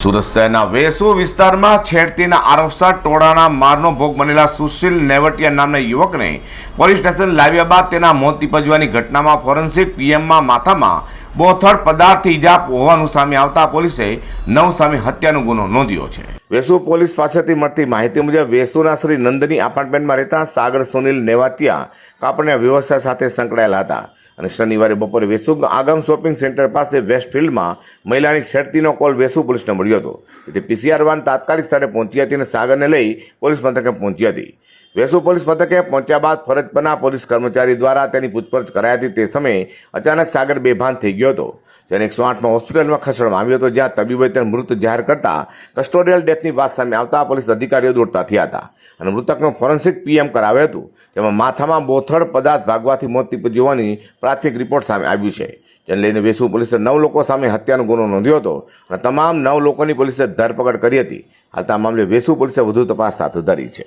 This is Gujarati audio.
સુરત શહેરના વેસુ વિસ્તારમાં છેડતીના આરોપસર ટોળાના મારનો ભોગ બનેલા સુશીલ નેવટિયા નામના યુવકને પોલીસ સ્ટેશન લાવ્યા બાદ તેના મોત નીપજવાની ઘટનામાં ફોરેન્સિક પીએમમાં માથામાં બોથડ પદાર્થથી ઇજા હોવાનું સામે આવતા પોલીસે નવ સામે હત્યાનો ગુનો નોંધ્યો છે. વેસુ પોલીસ પાસેથી મળતી માહિતી મુજબ વેસુના શ્રી નંદની એપાર્ટમેન્ટમાં રહેતા સાગર સુનિલ નેવાતિયા કાપડના વ્યવસાય સાથે સંકળાયેલા હતા અને શનિવારે બપોરે વેસુ આગમ શોપિંગ સેન્ટર પાસે વેસ્ટફિલ્ડમાં મહિલાની છેડતીનો કોલ વેસુ પોલીસને મળ્યો હતો. તેથી પીસીઆર વાન તાત્કાલિક સ્થળે પહોંચી હતી અને સાગરને લઈ પોલીસ મથકે પહોંચી હતી. વેસુ પોલીસ મથકે પહોંચ્યા બાદ ફરજ પરના પોલીસ કર્મચારી દ્વારા તેની પૂછપરછ કરાઈ હતી. તે સમયે અચાનક સાગર બેભાન થઈ ગયો હતો. જેને એકસો આઠમાં હોસ્પિટલમાં ખસેડવામાં આવ્યો હતો, જ્યાં તબીબોએ તેને મૃત જાહેર કરતા કસ્ટોડિયલ ડેથની વાત સામે આવતા પોલીસ અધિકારીઓ દોડતા થયા હતા અને મૃતકનું ફોરેન્સિક પીએમ કરાવ્યું હતું. જેમાં માથામાં બોથડ પદાર્થ ભાગવાથી મોત નીપજ્યું હોવાની પ્રાથમિક રિપોર્ટ સામે આવ્યું છે. જેને લઈને વેસુ પોલીસે નવ લોકો સામે હત્યાનો ગુનો નોંધ્યો હતો અને તમામ નવ લોકોની પોલીસે ધરપકડ કરી હતી. હાલ આ મામલે વેસુ પોલીસે વધુ તપાસ હાથ ધરી છે.